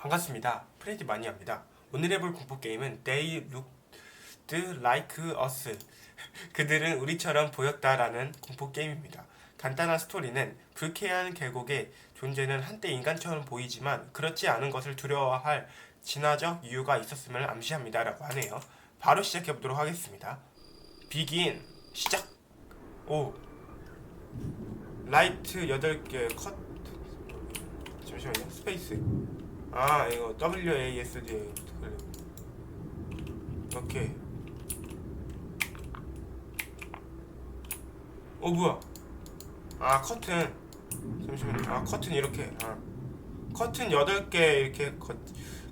반갑습니다. 프레디 마니아입니다. 오늘 해볼 공포 게임은 They Looked Like Us. 그들은 우리처럼 보였다라는 공포 게임입니다. 간단한 스토리는 불쾌한 계곡의 존재는 한때 인간처럼 보이지만 그렇지 않은 것을 두려워할 진화적 이유가 있었음을 암시합니다라고 하네요. 바로 시작해 보도록 하겠습니다. 비긴 시작. 오 라이트 8개 컷 잠시만요 스페이스 아 이거 WASD 오케이. 어 뭐야? 아 커튼. 잠시만요. 아 커튼 이렇게. 아. 커튼 8개 이렇게 거,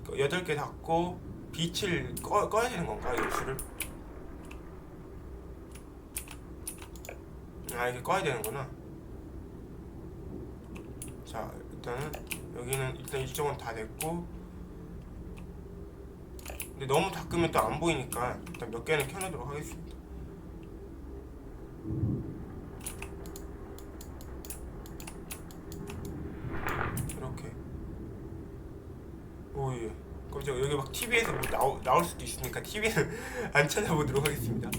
8개 닫고 빛을 꺼, 꺼야 되는 건가 이 불을 아 이게 꺼야 되는구나. 자 일단은 여기는 일단 이쪽은 다 됐고 근데 너무 다 끄면 또 안 보이니까 일단 몇 개는 켜놓도록 하겠습니다. 이렇게. 오예. 깜짝 여기 막 TV에서 뭐 나오, 나올 수도 있으니까 TV는 안 찾아보도록 하겠습니다.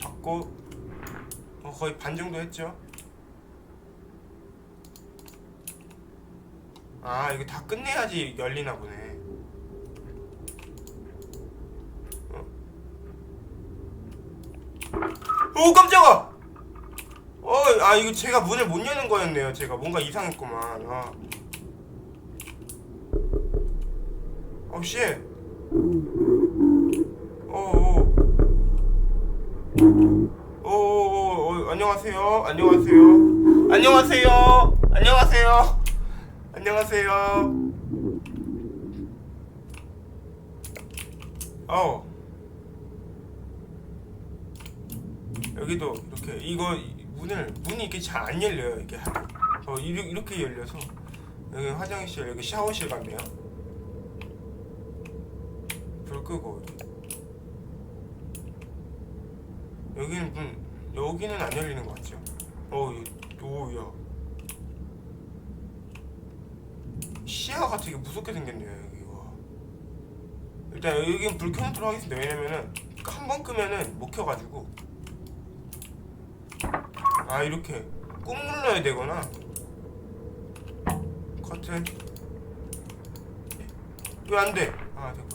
받고 어, 거의 반 정도 했죠. 아 이거 다 끝내야지 열리나 보네. 어. 오 깜짝아! 어, 아 이거 제가 문을 못 여는 거였네요. 제가 뭔가 이상했구만. 아. 어 씨. 어. 어. 안녕하세요. 안녕하세요. 안녕하세요. 안녕하세요. 안녕하세요. 어. 여기도 이렇게 이거 문을 문이 이렇게 잘 안 열려요. 이게 어 이렇게 열려서 여기 화장실 여기 샤워실 같네요. 불 끄고 여기는 문 여기는 안 열리는 것 같죠? 어, 이- 오야. 시야가 되게 무섭게 생겼네요 여기 와. 일단 여기는 불 켜놓도록 하겠습니다. 왜냐면은 한 번 끄면은 못 켜가지고. 아 이렇게 꾹 눌러야 되거나. 커튼. 왜 안 돼? 아 됐구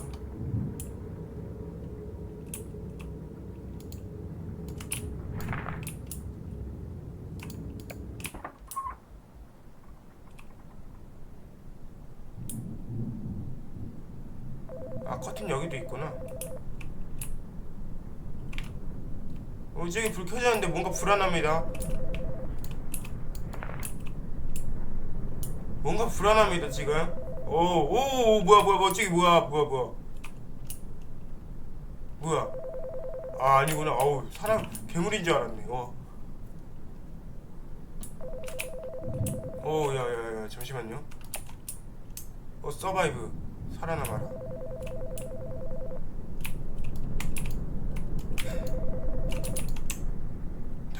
커튼 여기도 있구나. 어 저기 불 켜졌는데 뭔가 불안합니다. 뭔가 불안합니다 지금. 오오 뭐야 뭐야 뭐야 저기 뭐야 뭐야 뭐야. 뭐야? 아 아니구나. 어우 사람 괴물인 줄 알았네. 어. 오 야야야 잠시만요. 어 서바이브. 살아남아라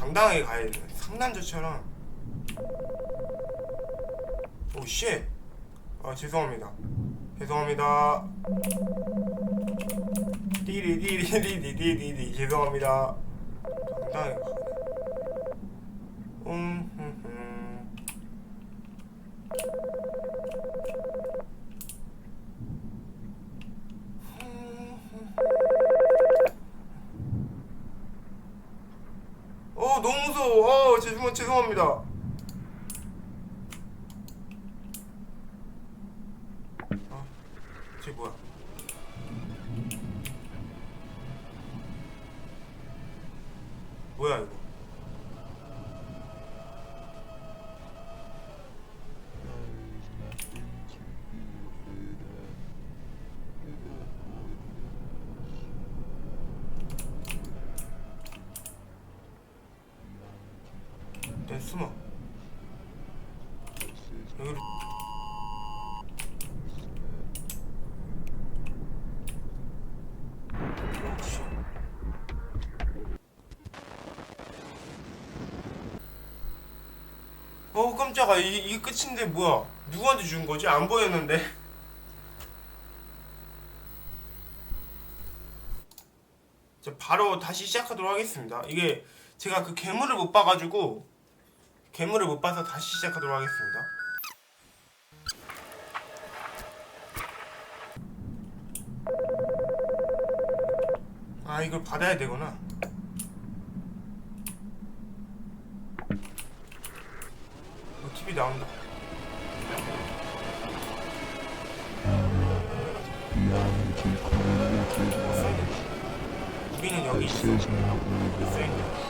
당당하게 가야 돼. 상남자처럼. 오, 쉣. 아, 죄송합니다. 죄송합니다. 띠리띠리띠리띠리띠리 죄송합니다. 당당하게 가. 음, 음, 음. 어, 너무 무서워. 어, 죄송, 죄송합니다. 아, 쟤? 뭐야 일단 숨어. 여기로. 씨. 어 깜짝아 이, 이게 끝인데 뭐야 누구한테 준 거지 안 보였는데 자 바로 다시 시작하도록 하겠습니다 이게 제가 그 괴물을 못 봐가지고 괴물을 못 봐서 다시 시작하도록 하겠습니다. 아 이걸 받아야 되구나. 어, TV 나온다. 우리는 여기 있어. 써있네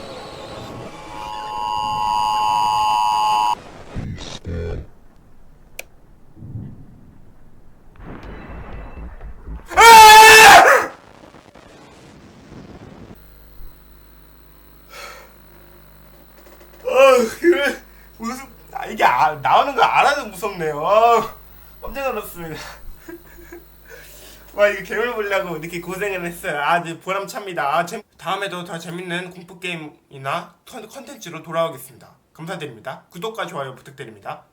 어, 그래 무슨 아, 이게 아, 나오는 거 알아도 무섭네요. 아, 깜짝 놀랐습니다. 와 이거 괴물 보려고 이렇게 고생을 했어요. 아, 네, 보람찹니다. 아, 재- 다음에도 더 재밌는 공포 게임이나 컨- 컨텐츠로 돌아오겠습니다. 감사드립니다. 구독과 좋아요 부탁드립니다.